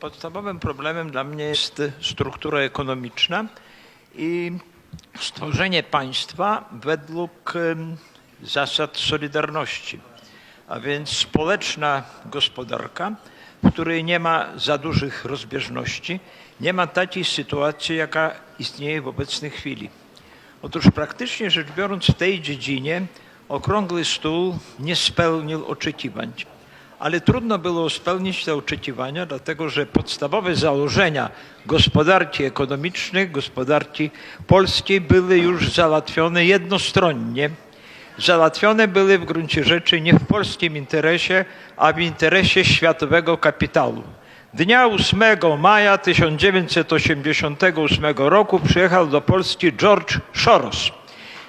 Podstawowym problemem dla mnie jest struktura ekonomiczna i stworzenie państwa według zasad solidarności, a więc społeczna gospodarka, w której nie ma za dużych rozbieżności, nie ma takiej sytuacji, jaka istnieje w obecnej chwili. Otóż praktycznie rzecz biorąc w tej dziedzinie okrągły stół nie spełnił oczekiwań. Ale trudno było spełnić te oczekiwania, dlatego że podstawowe założenia gospodarki ekonomicznej, gospodarki polskiej były już załatwione jednostronnie. Załatwione były w gruncie rzeczy nie w polskim interesie, a w interesie światowego kapitału. Dnia 8 maja 1988 roku przyjechał do Polski George Soros,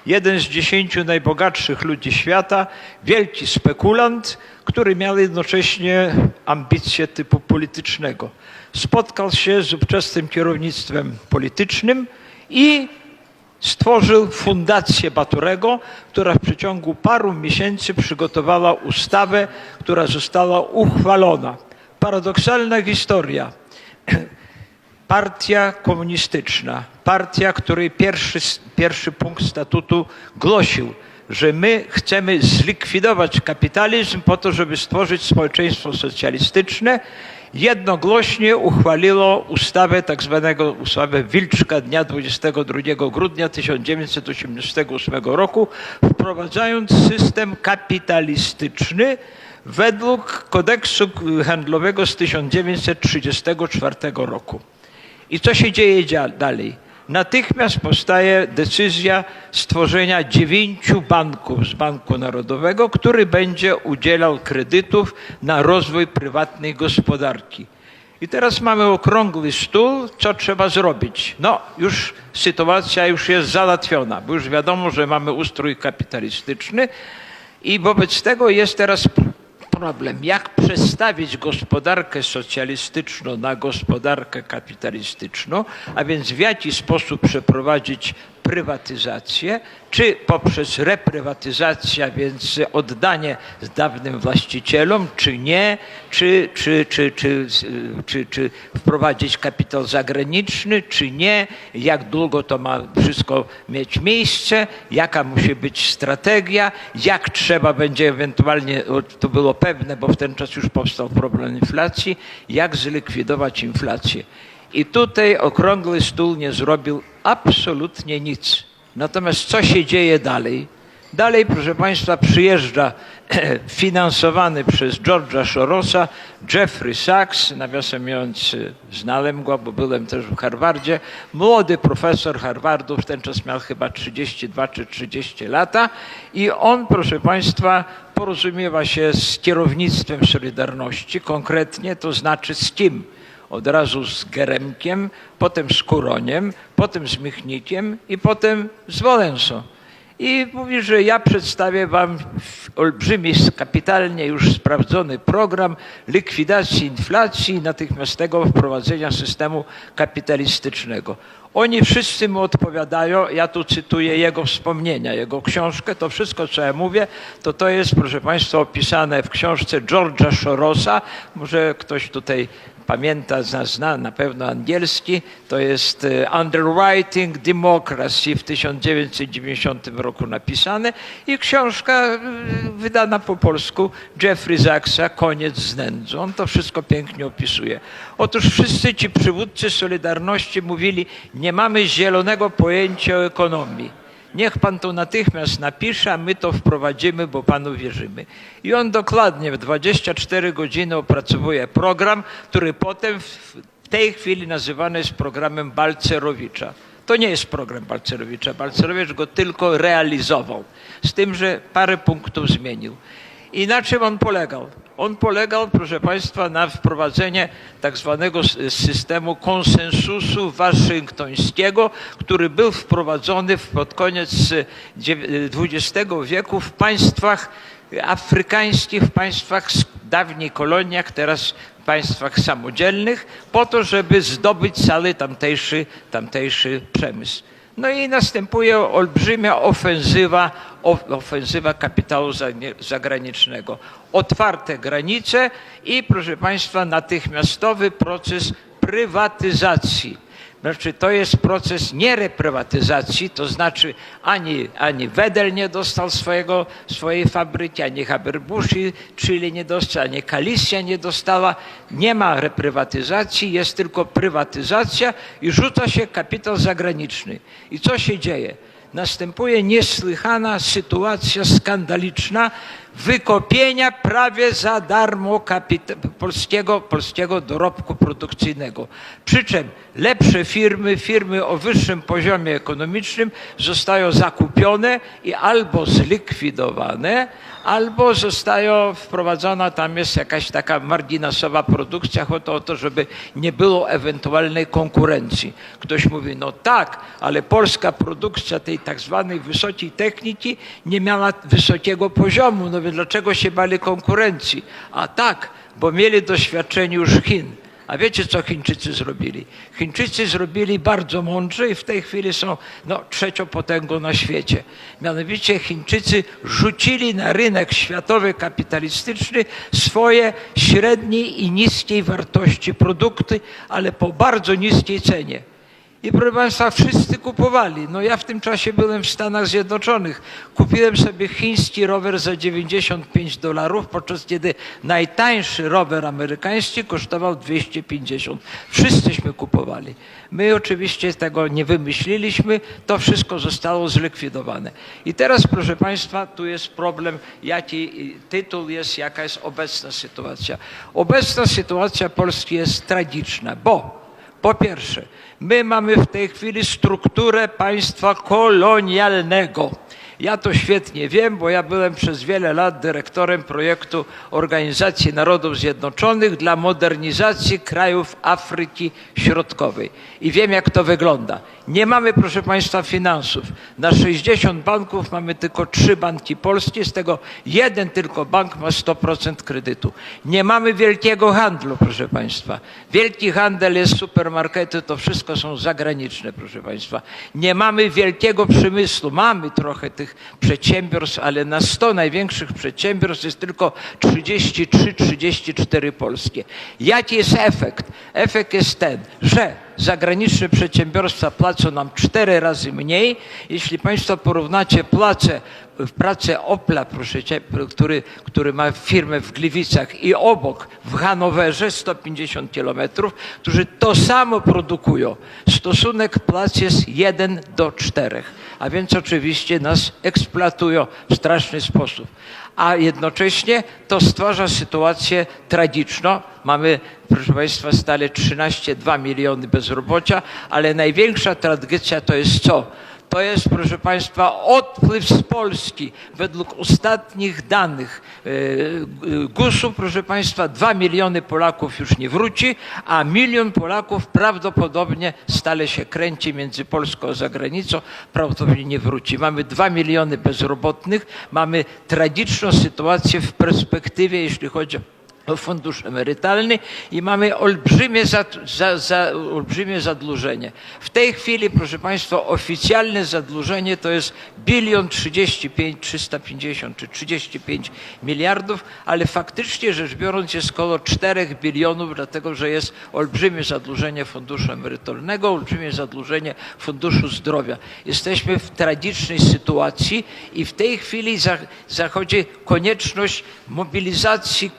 jeden z dziesięciu najbogatszych ludzi świata, wielki spekulant, który miał jednocześnie ambicje typu politycznego. Spotkał się z ówczesnym kierownictwem politycznym i stworzył Fundację Baturego, która w przeciągu paru miesięcy przygotowała ustawę, która została uchwalona. Paradoksalna historia. Partia komunistyczna, partia, której pierwszy, pierwszy punkt statutu głosił, że my chcemy zlikwidować kapitalizm po to, żeby stworzyć społeczeństwo socjalistyczne, jednogłośnie uchwaliło ustawę, tak zwanego ustawę Wilczka dnia 22 grudnia 1988 roku, wprowadzając system kapitalistyczny według kodeksu handlowego z 1934 roku. I co się dzieje dalej? Natychmiast powstaje decyzja stworzenia dziewięciu banków z Banku Narodowego, który będzie udzielał kredytów na rozwój prywatnej gospodarki. I teraz mamy okrągły stół, co trzeba zrobić? No, już sytuacja już jest załatwiona, bo już wiadomo, że mamy ustrój kapitalistyczny i wobec tego jest teraz problem, jak przestawić gospodarkę socjalistyczną na gospodarkę kapitalistyczną, a więc w jaki sposób przeprowadzić prywatyzację, czy poprzez reprywatyzację, więc oddanie dawnym właścicielom, czy nie, czy, czy, czy, czy, czy, czy wprowadzić kapitał zagraniczny, czy nie, jak długo to ma wszystko mieć miejsce, jaka musi być strategia, jak trzeba będzie ewentualnie, to było pewne, bo w ten czas już powstał problem inflacji, jak zlikwidować inflację. I tutaj okrągły stół nie zrobił absolutnie nic. Natomiast co się dzieje dalej? Dalej, proszę Państwa, przyjeżdża finansowany przez George'a Sorosa Jeffrey Sachs, nawiasem mówiąc, znałem go, bo byłem też w Harvardzie, młody profesor Harvardu, w ten czas miał chyba 32 czy 30 lata i on, proszę Państwa, porozumiewa się z kierownictwem Solidarności, konkretnie to znaczy z kim? Od razu z Geremkiem, potem z Kuroniem, potem z Michnikiem i potem z Wałęsą. I mówi, że ja przedstawię wam olbrzymi, kapitalnie już sprawdzony program likwidacji inflacji i natychmiastowego wprowadzenia systemu kapitalistycznego. Oni wszyscy mu odpowiadają, ja tu cytuję jego wspomnienia, jego książkę, to wszystko, co ja mówię, to to jest, proszę Państwa, opisane w książce George'a Sorosa, może ktoś tutaj pamięta, zna, zna na pewno angielski, to jest e, Underwriting Democracy w 1990 roku napisane i książka e, wydana po polsku Jeffrey Sachsa, Koniec z nędzą. On to wszystko pięknie opisuje. Otóż wszyscy ci przywódcy Solidarności mówili, nie mamy zielonego pojęcia o ekonomii. Niech pan to natychmiast napisze, a my to wprowadzimy, bo panu wierzymy. I on dokładnie w 24 godziny opracowuje program, który potem w tej chwili nazywany jest programem Balcerowicza. To nie jest program Balcerowicza. Balcerowicz go tylko realizował, z tym, że parę punktów zmienił. I na czym on polegał? On polegał, proszę Państwa, na wprowadzenie tak zwanego systemu konsensusu waszyngtońskiego, który był wprowadzony pod koniec e, dziew- XX wieku w państwach afrykańskich, w państwach dawniej koloniach, teraz państwach samodzielnych, po to, żeby zdobyć cały tamtejszy, tamtejszy przemysł. No i następuje olbrzymia ofensywa, of- ofensywa kapitału zagranicznego. Otwarte granice i, proszę Państwa, natychmiastowy proces prywatyzacji. Znaczy, to jest proces nie reprywatyzacji, to znaczy ani, ani Wedel nie dostał swojego, swojej fabryki, ani Haberbushi, czyli nie dostał, ani Kalisja nie dostała. Nie ma reprywatyzacji, jest tylko prywatyzacja i rzuca się kapitał zagraniczny. I co się dzieje? Następuje niesłychana sytuacja skandaliczna wykopienia prawie za darmo polskiego, polskiego dorobku produkcyjnego. Przy czym lepsze firmy, firmy o wyższym poziomie ekonomicznym zostają zakupione i albo zlikwidowane, albo zostają wprowadzona, tam jest jakaś taka marginesowa produkcja, chodzi o to, żeby nie było ewentualnej konkurencji. Ktoś mówi, no tak, ale polska produkcja tej tak zwanej wysokiej techniki nie miała wysokiego poziomu, no dlaczego się bali konkurencji? A tak, bo mieli doświadczenie już Chin. A wiecie, co Chińczycy zrobili? Chińczycy zrobili bardzo mądrze i w tej chwili są no, trzecią potęgą na świecie. Mianowicie Chińczycy rzucili na rynek światowy kapitalistyczny swoje średniej i niskiej wartości produkty, ale po bardzo niskiej cenie. I proszę Państwa, wszyscy kupowali. No ja w tym czasie byłem w Stanach Zjednoczonych. Kupiłem sobie chiński rower za 95 dolarów, podczas kiedy najtańszy rower amerykański kosztował 250. Wszyscyśmy kupowali. My oczywiście tego nie wymyśliliśmy, to wszystko zostało zlikwidowane. I teraz, proszę Państwa, tu jest problem, jaki tytuł jest, jaka jest obecna sytuacja. Obecna sytuacja Polski jest tragiczna, bo po pierwsze, my mamy w tej chwili strukturę państwa kolonialnego. Ja to świetnie wiem, bo ja byłem przez wiele lat dyrektorem projektu Organizacji Narodów Zjednoczonych dla modernizacji krajów Afryki Środkowej. I wiem, jak to wygląda. Nie mamy, proszę Państwa, finansów. Na 60 banków mamy tylko trzy banki polskie, z tego jeden tylko bank ma 100% kredytu. Nie mamy wielkiego handlu, proszę Państwa. Wielki handel jest supermarkety, to wszystko są zagraniczne, proszę Państwa. Nie mamy wielkiego przemysłu. Mamy trochę tych przedsiębiorstw, ale na 100 największych przedsiębiorstw jest tylko 33-34 polskie. Jaki jest efekt? Efekt jest ten, że zagraniczne przedsiębiorstwa płacą nam cztery razy mniej. Jeśli Państwo porównacie płacę, pracę Opla, proszę cię, który, który ma firmę w Gliwicach i obok w Hanowerze 150 kilometrów, którzy to samo produkują. Stosunek płac jest 1 do 4, a więc oczywiście nas eksploatują w straszny sposób a jednocześnie to stwarza sytuację tragiczną. Mamy, proszę Państwa, stale 13,2 miliony bezrobocia, ale największa tragedia to jest co? To jest, proszę Państwa, odpływ z Polski. Według ostatnich danych e, e, GUS-u, proszę Państwa, 2 miliony Polaków już nie wróci, a milion Polaków prawdopodobnie stale się kręci między Polską a zagranicą, prawdopodobnie nie wróci. Mamy 2 miliony bezrobotnych, mamy tragiczną sytuację w perspektywie, jeśli chodzi o o fundusz emerytalny i mamy olbrzymie, za, za, za, olbrzymie zadłużenie. W tej chwili, proszę Państwa, oficjalne zadłużenie to jest bilion 35, 350 czy 35 miliardów, ale faktycznie rzecz biorąc jest około 4 bilionów, dlatego że jest olbrzymie zadłużenie funduszu emerytalnego, olbrzymie zadłużenie funduszu zdrowia. Jesteśmy w tragicznej sytuacji i w tej chwili za, zachodzi konieczność mobilizacji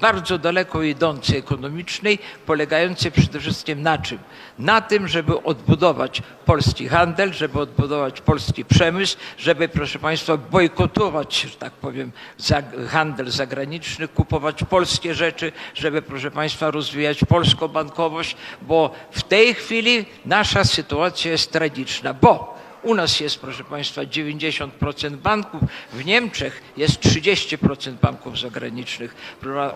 bardzo daleko idącej ekonomicznej, polegającej przede wszystkim na czym? Na tym, żeby odbudować polski handel, żeby odbudować polski przemysł, żeby, proszę Państwa, bojkotować, że tak powiem, handel zagraniczny, kupować polskie rzeczy, żeby, proszę Państwa, rozwijać polską bankowość, bo w tej chwili nasza sytuacja jest tragiczna, bo U nas jest, proszę Państwa, 90% banków, w Niemczech jest 30% banków zagranicznych.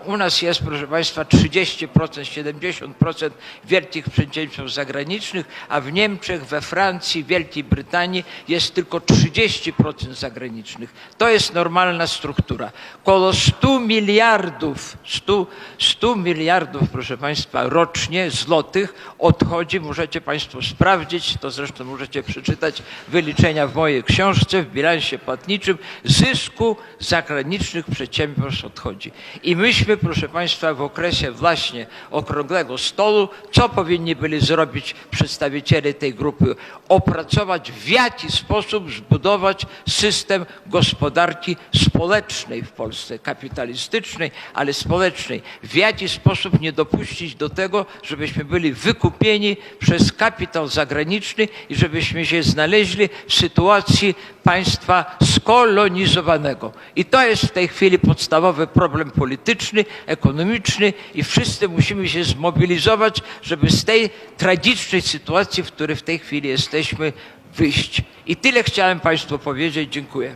U nas jest, proszę Państwa, 30%, 70% wielkich przedsiębiorstw zagranicznych, a w Niemczech, we Francji, Wielkiej Brytanii jest tylko 30% zagranicznych. To jest normalna struktura. Koło 100 miliardów, 100, 100 miliardów, proszę Państwa, rocznie złotych odchodzi, możecie Państwo sprawdzić, to zresztą możecie przeczytać wyliczenia w mojej książce, w bilansie płatniczym, zysku zagranicznych przedsiębiorstw odchodzi. I myśmy, proszę Państwa, w okresie właśnie okrągłego stołu, co powinni byli zrobić przedstawiciele tej grupy? Opracować w jaki sposób zbudować system gospodarki społecznej w Polsce, kapitalistycznej, ale społecznej. W jaki sposób nie dopuścić do tego, żebyśmy byli wykupieni przez kapitał zagraniczny i żebyśmy się znaleźli w sytuacji państwa skolonizowanego. I to jest w tej chwili podstawowy problem polityczny, ekonomiczny i wszyscy musimy się zmobilizować, żeby z tej tragicznej sytuacji, w której w tej chwili jesteśmy, wyjść. I tyle chciałem Państwu powiedzieć. Dziękuję.